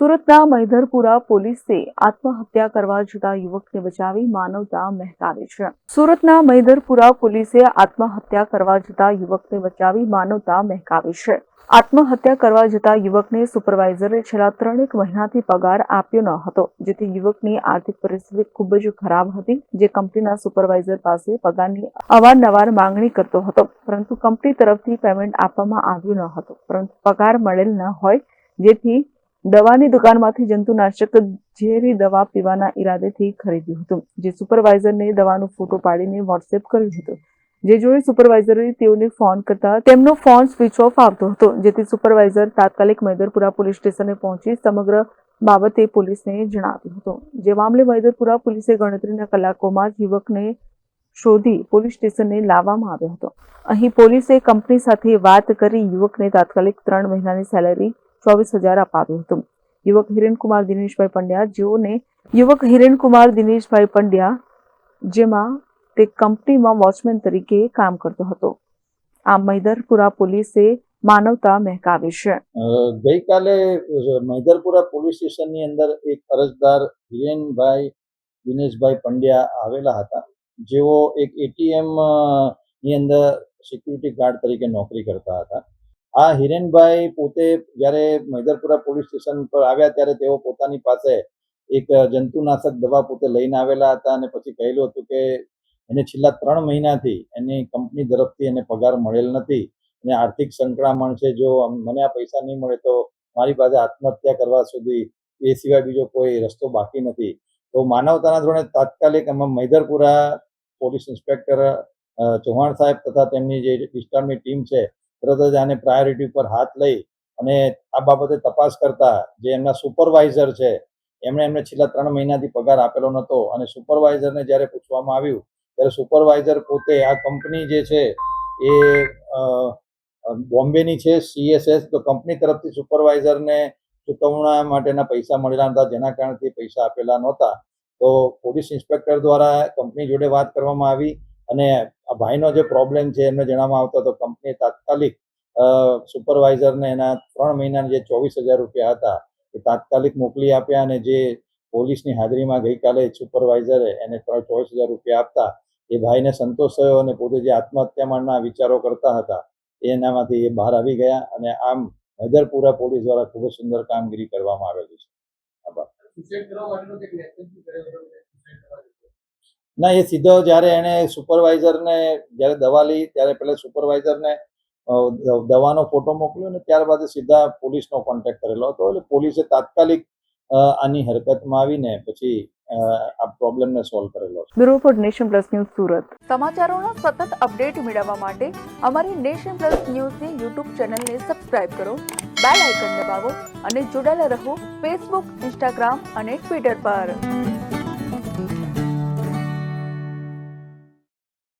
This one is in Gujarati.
સુરતના મૈધરપુરા પોલીસે આત્મહત્યા કરવા જતા યુવકને બચાવી માનવતા મહેકાવી છે. સુરતના મૈધરપુરા પોલીસે આત્મહત્યા કરવા જતા યુવકને બચાવી માનવતા મહેકાવી છે. આત્મહત્યા કરવા જતા યુવકને સુપરવાઇઝરે છેલ્લા ત્રણેક મહિનાથી પગાર આપ્યો ન હતો, જેથી યુવકની આર્થિક પરિસ્થિતિ ખૂબ જ ખરાબ હતી, જે કંપનીના સુપરવાઇઝર પાસે પગારની અવારનવાર માંગણી કરતો હતો. પરંતુ કંપની તરફથી પેમેન્ટ આપવામાં આવ્યું ન હતું, પરંતુ પગાર મળેલ ન હોય, જેથી દવાની દુકાનમાંથી જંતુનાશક ઝેરી દવા પીવાના ઈરાદેથી ખરીદ્યું હતું. જે સુપરવાઇઝરને દવાનો ફોટો પાડીને વોટ્સએપ કર્યું હતું. જે જોઈ સુપરવાઇઝરે તેઓને ફોન કરતા તેમનો ફોન સ્વિચ ઓફ આવતો હતો, જેથી સુપરવાઇઝર તાત્કાલિક મૈદરપુરા પોલીસ સ્ટેશને પહોંચી સમગ્ર બાબતે પોલીસને જણાવ્યું હતું. જે મામલે મૈદરપુરા પોલીસે ગણતરીના કલાકોમાં જ યુવકને શોધી પોલીસ સ્ટેશને લાવવામાં આવ્યો હતો. અહીં પોલીસે કંપની સાથે વાત કરી યુવકને તાત્કાલિક ત્રણ મહિનાની સેલેરી ચોવીસ હજાર અપાવ્યું હતું. યુવક હિરેનકુમાર દિનેશભાઈ પંડ્યા, જેઓને યુવક હિરેનકુમાર દિનેશભાઈ પંડ્યા, જેમાં તે કંપનીમાં વોચમેન તરીકે કામ કરતો હતો. આ મૈદરપુરા પોલીસે માનવતા મહેકાવી છે. ગઈકાલે મૈદરપુરા પોલીસ સ્ટેશનની અંદર એક અરજદાર હિરેનભાઈ દિનેશભાઈ પંડ્યા આવેલા હતા. જેઓ એક એટીએમની અંદર સિક્યુરિટી ગાર્ડ તરીકે નોકરી કરતા હતા. આ હિરેનભાઈ પોતે જ્યારે મૈદરપુરા પોલીસ સ્ટેશન પર આવ્યા ત્યારે તેઓ પોતાની પાસે એક જંતુનાશક દવા પોતે લઈને આવેલા હતા અને પછી કહેલું હતું કે એને છેલ્લા ત્રણ મહિનાથી એની કંપની તરફથી એને પગાર મળેલ નથી અને આર્થિક સંકળામણ છે, જો મને આ પૈસા નહીં મળે તો મારી પાસે આત્મહત્યા કરવા સુધી એ સિવાય બીજો કોઈ રસ્તો બાકી નથી. તો માનવતાના ધોરણે તાત્કાલિક એમાં મૈદરપુરા પોલીસ ઇન્સ્પેક્ટર ચૌહાણ સાહેબ તથા તેમની જે વિસ્તારની ટીમ છે તરત જ આને પ્રાયોરિટી ઉપર હાથ લઈ અને આ બાબતે તપાસ કરતા જે એમના સુપરવાઇઝર છે, એમણે એમને છેલ્લા ત્રણ મહિનાથી પગાર આપેલો નહોતો અને સુપરવાઇઝરને જ્યારે પૂછવામાં આવ્યું, ત્યારે સુપરવાઇઝર પોતે આ કંપની જે છે એ બોમ્બેની છે સીએસએસ તો કંપની તરફથી સુપરવાઇઝરને ચૂકવણા માટેના પૈસા મળેલા હતા જેના કારણથી પૈસા આપેલા નહોતા. તો પોલીસ ઇન્સ્પેક્ટર દ્વારા કંપની જોડે વાત કરવામાં આવી અને ભાઈનો જે પ્રોબ્લેમ છે, એમને જણાવવામાં આવતો તો કંપની તાત્કાલિક સુપરવાઇઝરને એના ત્રણ મહિનાના જે ચોવીસ હજાર રૂપિયા હતા, એ તાત્કાલિક મોકલી આપ્યા અને જે પોલીસની હાજરીમાં ગઈકાલે સુપરવાઇઝરે એને ત્રણ ચોવીસ હજાર રૂપિયા આપતા, એ ભાઈને સંતોષ થયો અને પોતે જે આત્મહત્યાના વિચારો કરતા હતા એનામાંથી એ બહાર આવી ગયા અને આમ હૈદરપુરા પોલીસ દ્વારા ખૂબ જ સુંદર કામગીરી કરવામાં આવેલી છે. આભાર. ના એ સીધો જ્યારે એણે સુપરવાઇઝરને જ્યારે દવા લઈ ત્યારે પહેલાં સુપરવાઇઝરને દવાનો ફોટો મોકલ્યો ને ત્યારબાદ સીધા પોલીસનો કોન્ટેક્ટ કરેલો હતો. એટલે પોલીસે તાત્કાલિક આની હરકતમાં આવીને પછી આ પ્રોબ્લેમને સોલ્વ કરેલો છે. Bureau for nation plus news Surat. સમાચારોના સતત અપડેટ મેળવવા માટે અમારી નેશન પ્લસ ન્યૂઝની યુટ્યુબ ચેનલને સબસ્ક્રાઇબ કરો બેલ આઇકન દબાવો અને જોડાયેલા રહો ફેસબુક ઇન્સ્ટાગ્રામ અને ટ્વિટર પર.